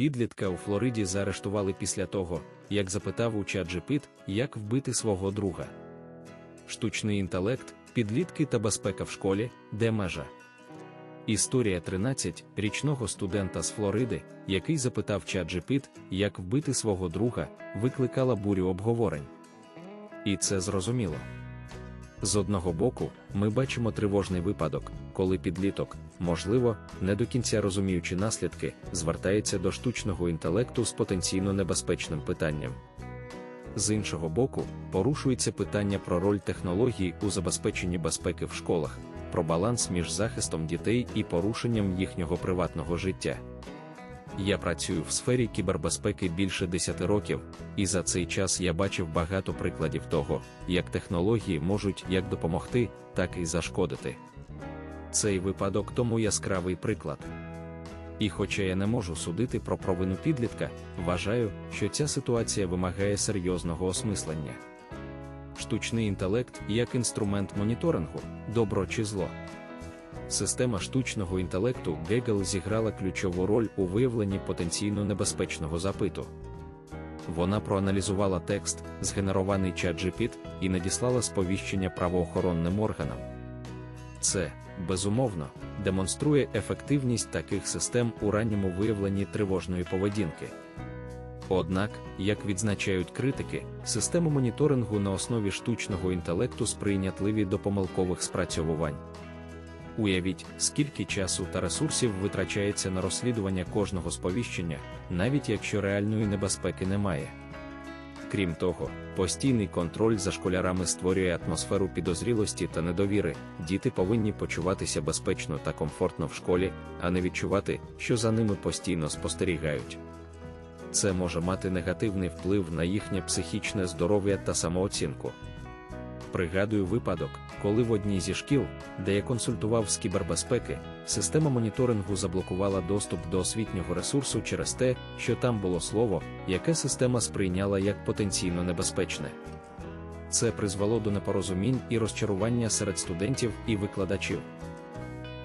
Підлітка у Флориді заарештували після того, як запитав у ChatGPT, як вбити свого друга. Штучний інтелект, підлітки та безпека в школі, де межа. Історія 13-річного студента з Флориди, який запитав ChatGPT, як вбити свого друга, викликала бурю обговорень. І це зрозуміло. З одного боку, ми бачимо тривожний випадок, коли підліток, можливо, не до кінця розуміючи наслідки, звертається до штучного інтелекту з потенційно небезпечним питанням. З іншого боку, порушується питання про роль технологій у забезпеченні безпеки в школах, про баланс між захистом дітей і порушенням їхнього приватного життя. Я працюю в сфері кібербезпеки більше 10 років, і за цей час я бачив багато прикладів того, як технології можуть як допомогти, так і зашкодити. Цей випадок тому яскравий приклад. І хоча я не можу судити про провину підлітка, вважаю, що ця ситуація вимагає серйозного осмислення. Штучний інтелект як інструмент моніторингу, добро чи зло. Система штучного інтелекту Google зіграла ключову роль у виявленні потенційно небезпечного запиту. Вона проаналізувала текст, згенерований ChatGPT, і надіслала сповіщення правоохоронним органам. Це, безумовно, демонструє ефективність таких систем у ранньому виявленні тривожної поведінки. Однак, як відзначають критики, системи моніторингу на основі штучного інтелекту сприйнятливі до помилкових спрацьовувань. Уявіть, скільки часу та ресурсів витрачається на розслідування кожного сповіщення, навіть якщо реальної небезпеки немає. Крім того, постійний контроль за школярами створює атмосферу підозрілості та недовіри. Діти повинні почуватися безпечно та комфортно в школі, а не відчувати, що за ними постійно спостерігають. Це може мати негативний вплив на їхнє психічне здоров'я та самооцінку. Пригадую випадок, коли в одній зі шкіл, де я консультував з кібербезпеки, система моніторингу заблокувала доступ до освітнього ресурсу через те, що там було слово, яке система сприйняла як потенційно небезпечне. Це призвело до непорозумінь і розчарування серед студентів і викладачів.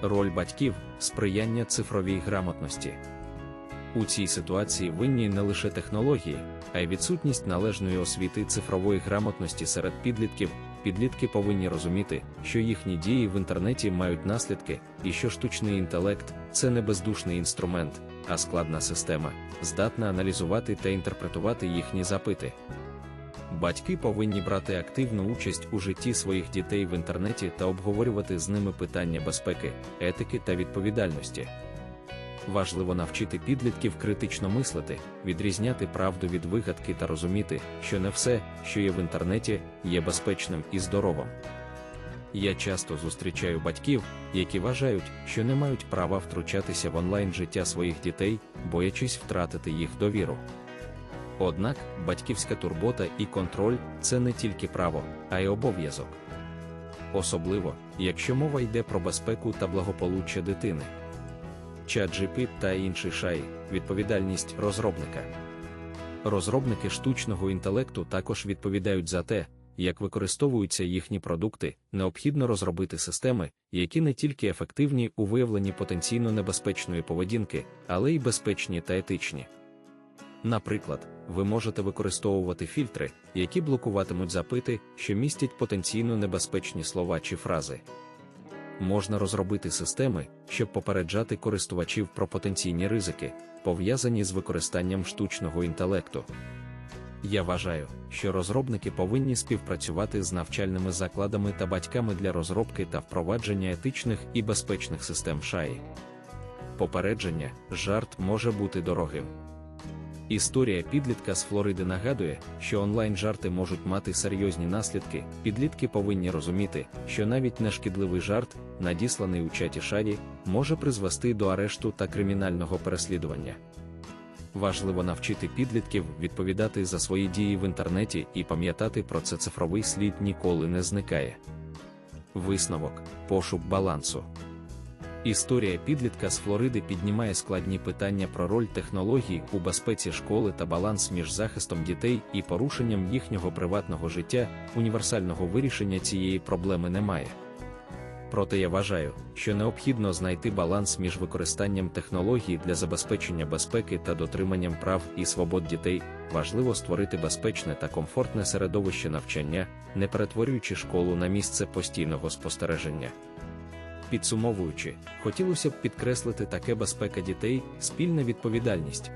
Роль батьків сприяння цифровій грамотності. У цій ситуації винні не лише технології, а й відсутність належної освіти цифрової грамотності серед підлітків. Підлітки повинні розуміти, що їхні дії в інтернеті мають наслідки, і що штучний інтелект це не бездушний інструмент, а складна система, здатна аналізувати та інтерпретувати їхні запити. Батьки повинні брати активну участь у житті своїх дітей в інтернеті та обговорювати з ними питання безпеки, етики та відповідальності. Важливо навчити підлітків критично мислити, відрізняти правду від вигадки та розуміти, що не все, що є в інтернеті, є безпечним і здоровим. Я часто зустрічаю батьків, які вважають, що не мають права втручатися в онлайн життя своїх дітей, боячись втратити їх довіру. Однак батьківська турбота і контроль це не тільки право, а й обов'язок. Особливо, якщо мова йде про безпеку та благополуччя дитини. ChatGPT та інші шаї, відповідальність розробника. Розробники штучного інтелекту також відповідають за те, як використовуються їхні продукти, необхідно розробити системи, які не тільки ефективні у виявленні потенційно небезпечної поведінки, але й безпечні та етичні. Наприклад, ви можете використовувати фільтри, які блокуватимуть запити, що містять потенційно небезпечні слова чи фрази можна розробити системи, щоб попереджати користувачів про потенційні ризики, пов'язані з використанням штучного інтелекту. Я вважаю, що розробники повинні співпрацювати з навчальними закладами та батьками для розробки та впровадження етичних і безпечних систем шаї. Попередження, жарт може бути дорогим. Історія підлітка з Флориди нагадує, що онлайн-жарти можуть мати серйозні наслідки. Підлітки повинні розуміти, що навіть нешкідливий жарт, надісланий у чаті шаді, може призвести до арешту та кримінального переслідування. Важливо навчити підлітків відповідати за свої дії в інтернеті і пам'ятати про це цифровий слід ніколи не зникає. Висновок пошук балансу. Історія підлітка з Флориди піднімає складні питання про роль технологій у безпеці школи та баланс між захистом дітей і порушенням їхнього приватного життя. Універсального вирішення цієї проблеми немає. Проте я вважаю, що необхідно знайти баланс між використанням технологій для забезпечення безпеки та дотриманням прав і свобод дітей. Важливо створити безпечне та комфортне середовище навчання, не перетворюючи школу на місце постійного спостереження. Підсумовуючи, хотілося б підкреслити таке безпека дітей, спільна відповідальність.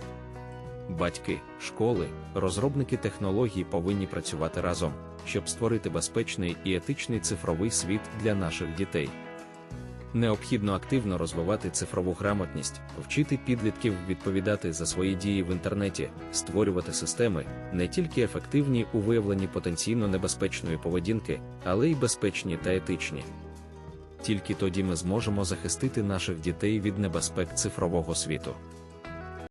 Батьки, школи, розробники технологій повинні працювати разом, щоб створити безпечний і етичний цифровий світ для наших дітей. Необхідно активно розвивати цифрову грамотність, вчити підлітків відповідати за свої дії в інтернеті, створювати системи, не тільки ефективні у виявленні потенційно небезпечної поведінки, але й безпечні та етичні. Тільки тоді ми зможемо захистити наших дітей від небезпек цифрового світу.